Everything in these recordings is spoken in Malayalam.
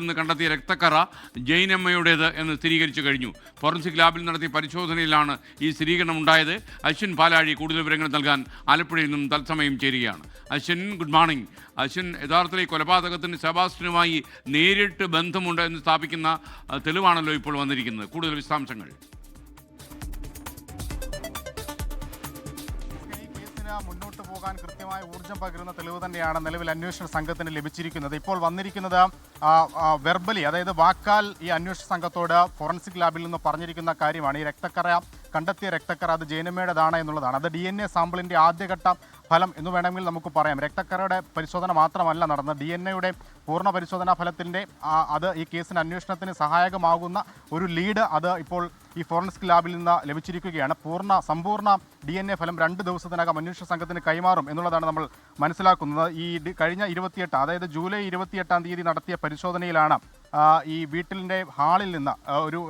നിന്ന് കണ്ടെത്തിയ രക്തക്കറ ജൈനമ്മയുടേത് എന്ന് സ്ഥിരീകരിച്ചു കഴിഞ്ഞു. ഫോറൻസിക് ലാബിൽ നടത്തിയ പരിശോധനയിലാണ് ഈ സ്ഥിരീകരണം ഉണ്ടായത്. അശ്വിൻ പാലാഴി കൂടുതൽ വിവരങ്ങൾ നൽകാൻ ആലപ്പുഴയിൽ നിന്നും തത്സമയം ചേരുകയാണ്. അശ്വിൻ ഗുഡ് മോർണിംഗ് അശ്വിൻ യഥാർത്ഥത്തിൽ ഈ കൊലപാതകത്തിന് സെബാസ്റ്റിനുമായി നേരിട്ട് ബന്ധമുണ്ട് എന്ന് സ്ഥാപിക്കുന്ന തെളിവാണല്ലോ ഇപ്പോൾ വന്നിരിക്കുന്നത്. കൂടുതൽ വിശദാംശങ്ങൾ. കേസിന് മുന്നോട്ട് പോകാൻ കൃത്യമായ ഊർജം പകരുന്ന തെളിവ് തന്നെയാണ് നിലവിൽ അന്വേഷണ സംഘത്തിന് ലഭിച്ചിരിക്കുന്നത്. ഇപ്പോൾ വന്നിരിക്കുന്നത് വെർബലി അതായത് വാക്കാൽ ഈ അന്വേഷണ സംഘത്തോട് ഫോറൻസിക് ലാബിൽ നിന്ന് പറഞ്ഞിരിക്കുന്ന കാര്യമാണ്. ഈ രക്തക്കറ കണ്ടെത്തിയ രക്തക്കറ അത് ജയനമ്മയുടേതാണ് എന്നുള്ളതാണ്. അത് ഡി എൻ എ സാമ്പിളിന്റെ ആദ്യഘട്ട ഫലം എന്ന് വേണമെങ്കിൽ നമുക്ക് പറയാം. രക്തക്കറയുടെ പരിശോധന മാത്രമല്ല നടന്നത്. ഡി എൻ എയുടെ പൂർണ പരിശോധനാ ഫലത്തിന്റെ അത് ഈ കേസിന് അന്വേഷണത്തിന് സഹായകമാകുന്ന ഒരു ലീഡ് അത് ഇപ്പോൾ ഈ ഫോറൻസിക് ലാബിൽ നിന്ന് ലഭിച്ചിരിക്കുകയാണ്. പൂർണ സമ്പൂർണ ഡി എൻ എ ഫലം രണ്ട് ദിവസത്തിനകം അന്വേഷണ സംഘത്തിന് കൈമാറും എന്നുള്ളതാണ് നമ്മൾ മനസ്സിലാക്കുന്നത്. ഈ കഴിഞ്ഞ ഇരുപത്തിയെട്ട് അതായത് ജൂലൈ ഇരുപത്തിയെട്ടാം തീയതി നടത്തിയ പരിശോധനയിലാണ് ഈ വീട്ടിലിന്റെ ഹാളിൽ നിന്ന് ഒരു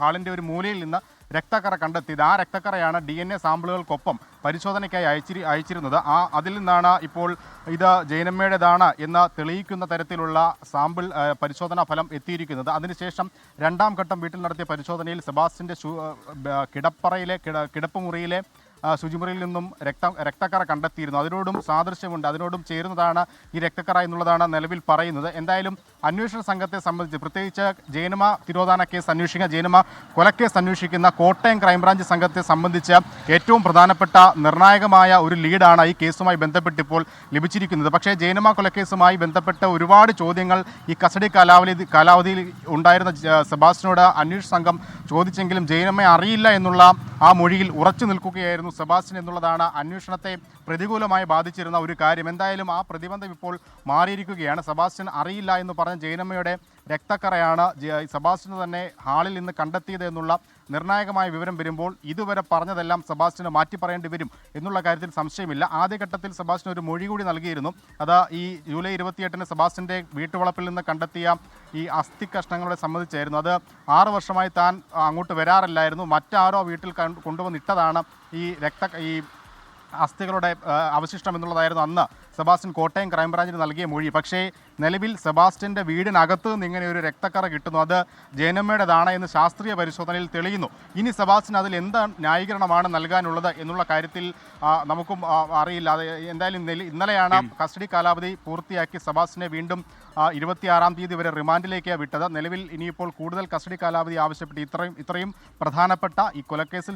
ഹാളിന്റെ ഒരു മൂലയിൽ നിന്ന് രക്തക്കറ കണ്ടെത്തിയത്. ആ രക്തക്കറയാണ് ഡി എൻ എ സാമ്പിളുകൾക്കൊപ്പം പരിശോധനയ്ക്കായി അയച്ചിരി അയച്ചിരുന്നത്. ആ അതിൽ നിന്നാണ് ഇപ്പോൾ ഇത് ജൈനമ്മയുടേതാണ് എന്ന് തെളിയിക്കുന്ന തരത്തിലുള്ള സാമ്പിൾ പരിശോധനാ ഫലം എത്തിയിരിക്കുന്നത്. അതിനുശേഷം രണ്ടാം ഘട്ടം വീട്ടിൽ നടത്തിയ പരിശോധനയിൽ സെബാസ്റ്റിന്റെ കിടപ്പറയിലെ കിടപ്പ് മുറിയിലെ ശുചിമുറിയിൽ നിന്നും രക്ത രക്തക്കറ കണ്ടെത്തിയിരുന്നു. അതിനോടും സാദൃശ്യമുണ്ട്. അതിനോടും ചേരുന്നതാണ് ഈ രക്തക്കറ എന്നുള്ളതാണ് നിലവിൽ പറയുന്നത്. എന്തായാലും അന്വേഷണ സംഘത്തെ സംബന്ധിച്ച് പ്രത്യേകിച്ച് ജയനമ തിരോധാന കേസ് അന്വേഷിക്കുന്ന ജയനമ കൊലക്കേസ് അന്വേഷിക്കുന്ന കോട്ടയം ക്രൈംബ്രാഞ്ച് സംഘത്തെ സംബന്ധിച്ച് ഏറ്റവും പ്രധാനപ്പെട്ട നിർണായകമായ ഒരു ലീഡാണ് ഈ കേസുമായി ബന്ധപ്പെട്ട് ഇപ്പോൾ ലഭിച്ചിരിക്കുന്നത്. പക്ഷേ ജയനമ കൊലക്കേസുമായി ബന്ധപ്പെട്ട ഒരുപാട് ചോദ്യങ്ങൾ ഈ കസ്റ്റഡി കാലാവധി കാലാവധിയിൽ ഉണ്ടായിരുന്ന സെബാസ്റ്റിനോട് അന്വേഷണ സംഘം ചോദിച്ചെങ്കിലും ജൈനമ്മയെ അറിയില്ല എന്നുള്ള ആ മൊഴിയിൽ ഉറച്ചു നിൽക്കുകയായിരുന്നു സെബാസ്റ്റ്യൻ എന്നുള്ളതാണ് അന്വേഷണത്തെ പ്രതികൂലമായി ബാധിച്ചിരുന്ന ഒരു കാര്യം. എന്തായാലും ആ പ്രതിബന്ധം ഇപ്പോൾ മാറിയിരിക്കുകയാണ്. സെബാസ്റ്റ്യൻ അറിയില്ല എന്ന് പറഞ്ഞ ജയനമ്മയുടെ രക്തക്കറയാണ് സെബാസ്റ്റ്യൻ തന്നെ ഹാളിൽ നിന്ന് കണ്ടെത്തിയത് എന്നുള്ള നിർണായകമായ വിവരം വരുമ്പോൾ ഇതുവരെ പറഞ്ഞതെല്ലാം സെബാസ്റ്റിന് മാറ്റി പറയേണ്ടി വരും എന്നുള്ള കാര്യത്തിൽ സംശയമില്ല. ആദ്യഘട്ടത്തിൽ സെബാസ്റ്റിന് ഒരു മൊഴി കൂടി നൽകിയിരുന്നു. അത് ഈ ജൂലൈ ഇരുപത്തിയെട്ടിന് സെബാസ്റ്റിന്റെ വീട്ടുവളപ്പിൽ നിന്ന് കണ്ടെത്തിയ ഈ അസ്ഥി കഷ്ണങ്ങളെ സംബന്ധിച്ചായിരുന്നു. അത് ആറു വർഷമായി താൻ അങ്ങോട്ട് വരാറില്ലായിരുന്നു. മറ്റാരോ വീട്ടിൽ കൊണ്ടുവന്നിട്ടതാണ് ഈ രക്ത ഈ അസ്ഥികളുടെ അവശിഷ്ടം എന്നുള്ളതായിരുന്നു അന്ന് സെബാസ്റ്റ്യൻ കോട്ടയം ക്രൈംബ്രാഞ്ചിന് നൽകിയ മൊഴി. പക്ഷേ നിലവിൽ സെബാസ്റ്റ്യന്റെ വീടിനകത്ത് നിന്ന് ഇങ്ങനെ ഒരു രക്തക്കറ കിട്ടുന്നു. അത് ജയനമ്മയുടേതാണ് എന്ന് ശാസ്ത്രീയ പരിശോധനയിൽ തെളിയുന്നു. ഇനി സെബാസ്റ്റ്യൻ അതിൽ എന്ത് ന്യായീകരണമാണ് നൽകാനുള്ളത് എന്നുള്ള കാര്യത്തിൽ നമുക്കും അറിയില്ല. അത് എന്തായാലും ഇന്നലെയാണ് കസ്റ്റഡി കാലാവധി പൂർത്തിയാക്കി സെബാസ്റ്റ്യനെ വീണ്ടും ഇരുപത്തിയാറാം തീയതി വരെ റിമാൻഡിലേക്ക് വിട്ടത്. നിലവിൽ ഇനിയിപ്പോൾ കൂടുതൽ കസ്റ്റഡി കാലാവധി ആവശ്യപ്പെട്ട് ഇത്രയും ഇത്രയും പ്രധാനപ്പെട്ട ഈ കൊലക്കേസിൽ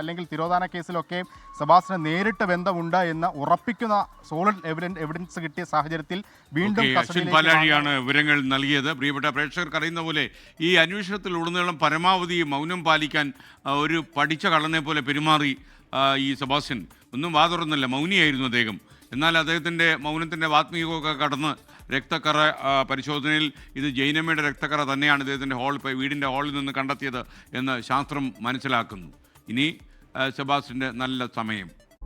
അല്ലെങ്കിൽ തിരോധാന കേസിലൊക്കെ സെബാസ്റ്റിന് നേരിട്ട് ബന്ധമുണ്ട് എന്ന് ഉറപ്പിക്കുന്ന സോളിഡ് എവിഡൻ എവിഡൻസ് കിട്ടിയ സാഹചര്യത്തിൽ വീണ്ടും പാലാഴിയാണ് വിവരങ്ങൾ നൽകിയത്. പ്രിയപ്പെട്ട പ്രേക്ഷകർക്ക് അറിയുന്ന പോലെ ഈ അന്വേഷണത്തിൽ ഉടനീളം പരമാവധി മൗനം പാലിക്കാൻ ഒരു പഠിച്ച കള്ളനെ പോലെ പെരുമാറി ഈ സെബാസ്റ്റ്യൻ. ഒന്നും വാതുറന്നില്ല മൗനിയായിരുന്നു അദ്ദേഹം. എന്നാൽ അദ്ദേഹത്തിന്റെ മൗനത്തിന്റെ വാത്മീകമൊക്കെ കടന്ന് രക്തക്കറ പരിശോധനയിൽ ഇത് ജൈനമ്മയുടെ രക്തക്കറ തന്നെയാണ് ഇദ്ദേഹത്തിന്റെ ഹാൾ വീടിന്റെ ഹാളിൽ നിന്ന് കണ്ടെത്തിയത് എന്ന് ശാസ്ത്രം മനസ്സിലാക്കുന്നു. ഇനി സെബാസ്റ്റിന്റെ നല്ല സമയം.